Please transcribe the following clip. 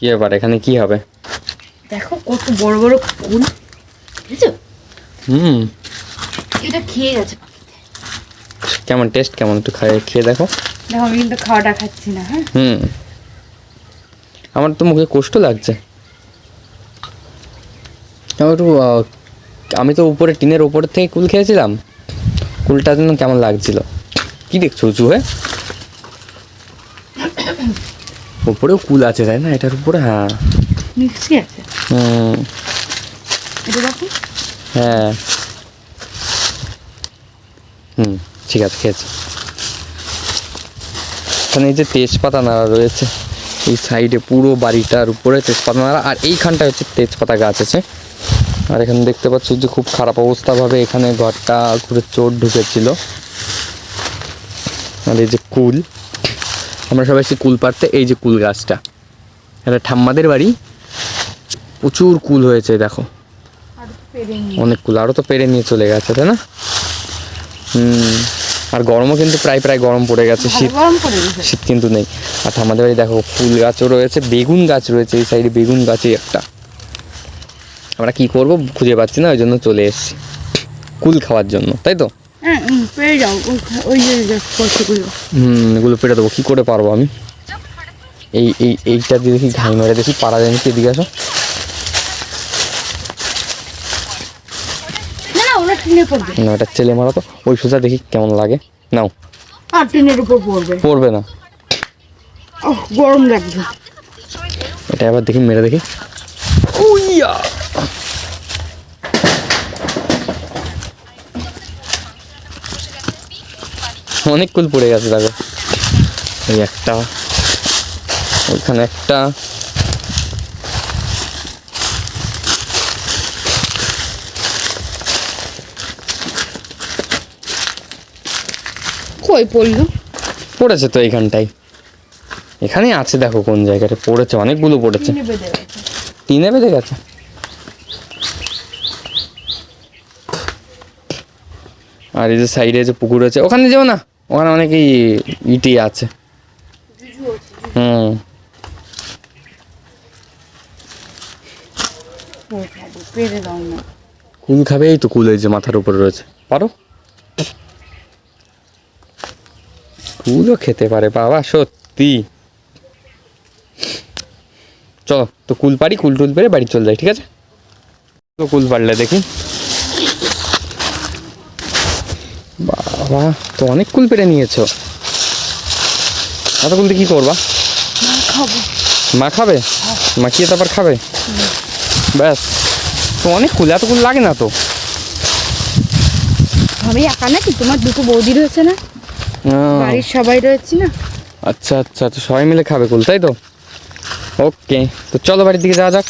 কি ব্যাপার? এখানে কি হবে? দেখো কত বড় বড় ফুল। বুঝছ? হুম। এটা খেয়ে গেছে। কেমন? টেস্ট কেমন? একটু খাই খেয়ে দেখো। দেখো আমি কিন্তু খাওয়াটা খাচ্ছি না হ্যাঁ? হুম। আমার তো মুখে কষ্ট লাগছে। আমার একটু আমি তো উপরে টিনের উপর থেকে কুল খেয়েছিলাম। কুলটা যেন কেমন লাগছিল। কি দেখছ উঁচু হয়ে? উপরেও কুল আছে তাই না? এটার উপরে হ্যাঁ। মিক্সি আছে। হুম। হ্যাঁ। হুম ঠিক আছে খেয়েছি। এখানে এই যে তেজপাতা নাড়া রয়েছে এই সাইডে পুরো বাড়িটার উপরে তেজপাতা নাড়া আর এইখানটায় হচ্ছে তেজপাতা গাছ আছে। আর এখানে দেখতে পাচ্ছ যে খুব খারাপ অবস্থাভাবে এখানে ঘরটা ঘুরে চোর ঢুকেছিল। আর এই যে কুল আমরা সবাই এসে কুল পাড়তে এই যে কুল গাছটা। এটা ঠাম্মাদের বাড়ি। প্রচুর কুল হয়েছে দেখো। অনেক কুল আরও তো পেরে নিয়ে চলে গেছে তাই না? হুম আর গরমও কিন্তু প্রায় প্রায় গরম পড়ে গেছে শীত শীত কিন্তু নেই। আর আমাদের বাড়ি দেখো ফুল গাছও রয়েছে বেগুন গাছ রয়েছে এই সাইডে বেগুন গাছই একটা। আমরা কি করব খুঁজে পাচ্ছি না ওই জন্য চলে এসেছি। কুল খাওয়ার জন্য তাই তো? হ্যাঁ হুম, যাও। ওই- ওই যে যে কষ্টগুলো হুম এগুলো পেরে দেবো। কী করে পারব আমি? এই এই এইটা দিয়ে দেখি ঘাই মেরে দেখি। পারা যায় নাকি এদিকে আসো। না এটা ছেলে মারা তো। ওই সোজা দেখি কেমন লাগে। নাও। আর টিনের উপর পড়বে। পড়বে না। গরম লাগছে। এটা আবার দেখি মেরে দেখি। অনেক কুল পড়ে গেছে দেখো। এই একটা ওইখানে একটা। কই পড়ল? পড়েছে তো এইখানটাই। এখানে আছে দেখো কোন জায়গাটা। পড়েছে অনেকগুলো পড়েছে। টিনে বেঁধে গেছে টিনে বেঁধে গেছে আর এই যে সাইডে যে পুকুর আছে, ওখানে যেও না? ওখানে অনেকই ইটি আছে। হুম। কুল খাবে? এই তো কুল এই যে মাথার উপরে রয়েছে। পারো? কুলও খেতে পারে, বাবা, সত্যি। চলো, তো কুল পারি, কুল টুল পেরে বাড়ি চলে যাই, ঠিক আছে? তো কুল পারলে দেখি। বাবা তো অনেক কুল পেরে নিয়েছো। এত কুল দিয়ে কি করবা? খাব। মা খাবে? মাখিয়ে তারপর খাবে? ব্যাস তো অনেক কুল এত কুল লাগে না তো। আমি একা নাকি? তোমার দুটো বৌদি রয়েছে না? বাড়ির সবাই রয়েছে না? আচ্ছা আচ্ছা তো সবাই মিলে খাবে কুল তাই তো? ওকে তো চলো বাড়ির দিকে যাওয়া যাক।